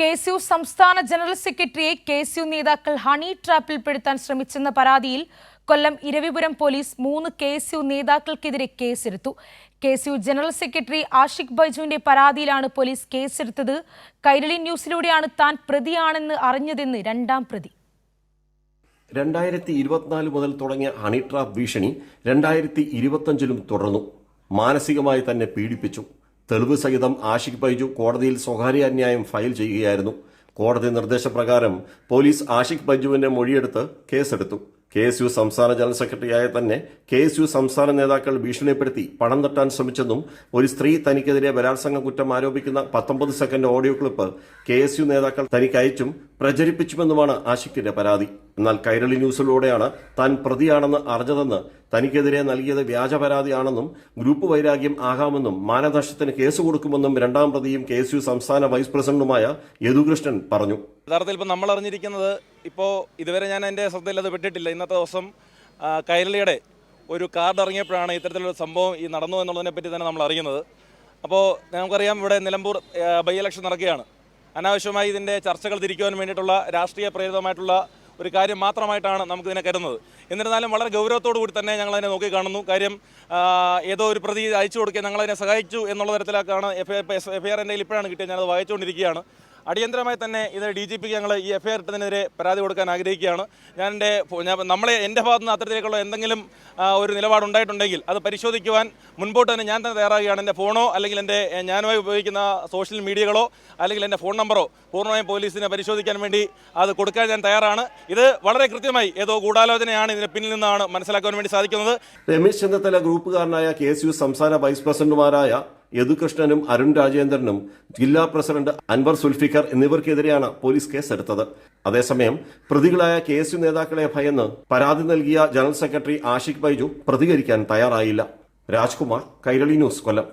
K S U സംസ്ഥാന general സെക്രട്ടറിയെ K S U നേതാക്കൾ ഹണി ട്രാപ്പിൽ പെടുത്താൻ ശ്രമിച്ചെന്ന പരാതിയിൽ കൊല്ലം ഇരവിപുരം പോലീസ് മൂന്ന് കെ എസ് യു നേതാക്കൾക്കെതിരെ കേസെടുത്തു. K S U general secretary Ashiq ബൈജുവിന്റെ പരാതിയിലാണ് പോലീസ് കേസെടുത്തത്. കൈരളി ന്യൂസിലൂടെയാണ് താൻ പ്രതിയാണെന്ന് അറിഞ്ഞതെന്ന് രണ്ടാം പ്രതി. രണ്ടായിരത്തി ഇരുപത്തിനാല് മുതൽ തുടങ്ങിയ ഹണി ട്രാപ്പ് ഭീഷണി രണ്ടായിരത്തി തുടർന്നു. മാനസികമായി തന്നെ പീഡിപ്പിച്ചു. തെളിവ് സഹിതം ആഷിഖ് ബൈജു കോടതിയിൽ സ്വകാര്യ അന്യായം ഫയൽ ചെയ്യുകയായിരുന്നു. കോടതി നിർദ്ദേശപ്രകാരം പോലീസ് ആഷിഖ് ബൈജുവിന്റെ മൊഴിയെടുത്ത് കേസെടുത്തു. കെ എസ് യു സംസ്ഥാന ജനറൽ സെക്രട്ടറിയായ തന്നെ കെ എസ് യു സംസ്ഥാന നേതാക്കൾ ഭീഷണിപ്പെടുത്തി പണം തട്ടാൻ ശ്രമിച്ചെന്നും ഒരു സ്ത്രീ തനിക്കെതിരെ ബലാത്സംഗ കുറ്റം ആരോപിക്കുന്ന പത്തൊമ്പത് second audio clip K S U നേതാക്കൾ തനിക്ക് അയച്ചും പ്രചരിപ്പിച്ചുമെന്നുമാണ് ആഷിഖിന്റെ പരാതി. എന്നാൽ കൈരളി ന്യൂസിലൂടെയാണ് താൻ പ്രതിയാണെന്ന് അറിഞ്ഞതെന്ന് തനിക്കെതിരെ നൽകിയത് വ്യാജ പരാതിയാണെന്നും ഗ്രൂപ്പ് വൈരാഗ്യം ആകാമെന്നും മാനനഷ്ടത്തിന് കേസ് കൊടുക്കുമെന്നും രണ്ടാം പ്രതിയും കെ സംസ്ഥാന വൈസ് പ്രസിഡന്റുമായ യദുകൃഷ്ണൻ പറഞ്ഞു. യഥാർത്ഥത്തിൽ നമ്മൾ അറിഞ്ഞിരിക്കുന്നത് ഇപ്പോൾ ഇതുവരെ ഞാൻ എന്റെ ശ്രദ്ധയിൽ അത് പെട്ടിട്ടില്ല. ഇന്നത്തെ ദിവസം കൈരളിയുടെ ഒരു കാർഡ് ഇറങ്ങിയപ്പോഴാണ് ഇത്തരത്തിലൊരു സംഭവം ഈ നടന്നു എന്നുള്ളതിനെ പറ്റി തന്നെ നമ്മൾ അറിയുന്നത്. അപ്പോൾ നമുക്കറിയാം ഇവിടെ നിലമ്പൂർ ബൈ ഇലക്ഷൻ നടക്കുകയാണ്. അനാവശ്യമായി ഇതിന്റെ ചർച്ചകൾ തിരിക്കുവാൻ വേണ്ടിയിട്ടുള്ള രാഷ്ട്രീയ പ്രേരിതമായിട്ടുള്ള ഒരു കാര്യം മാത്രമായിട്ടാണ് നമുക്കിതിനെ കരുതുന്നത്. എന്നിരുന്നാലും വളരെ ഗൗരവത്തോടു കൂടി തന്നെ ഞങ്ങളതിനെ നോക്കിക്കാണുന്നു കാര്യം ആ, ഏതോ ഒരു പ്രതി അയച്ചു കൊടുക്കുക ഞങ്ങളതിനെ സഹായിച്ചു എന്നുള്ള തരത്തിലേക്കാണ് എഫ് എഫ് ഐ ആർ എന്റെ ഇപ്പോഴാണ് കിട്ടിയത്. ഞാനത് വായിച്ചുകൊണ്ടിരിക്കുകയാണ്. അടിയന്തരമായി തന്നെ ഇത് ഡി ജി പിക്ക് ഞങ്ങൾ ഈ എഫ്ഐആർ ഇട്ടതിനെതിരെ പരാതി കൊടുക്കാൻ ആഗ്രഹിക്കുകയാണ്. ഞാൻ എന്റെ നമ്മളെ എന്റെ ഭാഗത്ത് നിന്ന് അത്തരത്തിലേക്കുള്ള എന്തെങ്കിലും ഒരു നിലപാടുണ്ടായിട്ടുണ്ടെങ്കിൽ അത് പരിശോധിക്കുവാൻ മുൻപോട്ട് തന്നെ ഞാൻ തന്നെ തയ്യാറാകുകയാണ്. എന്റെ ഫോണോ അല്ലെങ്കിൽ എന്റെ ഞാനുമായി ഉപയോഗിക്കുന്ന സോഷ്യൽ മീഡിയകളോ അല്ലെങ്കിൽ എന്റെ ഫോൺ നമ്പറോ പൂർണമായും പോലീസിനെ പരിശോധിക്കാൻ വേണ്ടി അത് കൊടുക്കാൻ ഞാൻ തയ്യാറാണ്. ഇത് വളരെ കൃത്യമായി ഏതോ ഗൂഢാലോചനയാണ് ഇതിന് പിന്നിൽ നിന്നാണ് മനസ്സിലാക്കാൻ വേണ്ടി സാധിക്കുന്നത്. രമേശ് ചെന്നിത്തല ഗ്രൂപ്പുകാരനായ കെ സംസ്ഥാന വൈസ് പ്രസിഡന്റുമാരായ യദുകൃഷ്ണനും അരുൺ രാജേന്ദ്രനും ജില്ലാ പ്രസിഡന്റ് അൻവർ സുൽഫിക്കർ എന്നിവർക്കെതിരെയാണ് പോലീസ് കേസെടുത്തത്. അതേസമയം പ്രതികളായ കെ എസ് യു നേതാക്കളെ ഭയന്ന് പരാതി നൽകിയ ജനറൽ സെക്രട്ടറി ആഷിഖ് ബൈജു പ്രതികരിക്കാൻ തയ്യാറായില്ല. രാജ്കുമാർ കൈരളി ന്യൂസ് കൊല്ലം.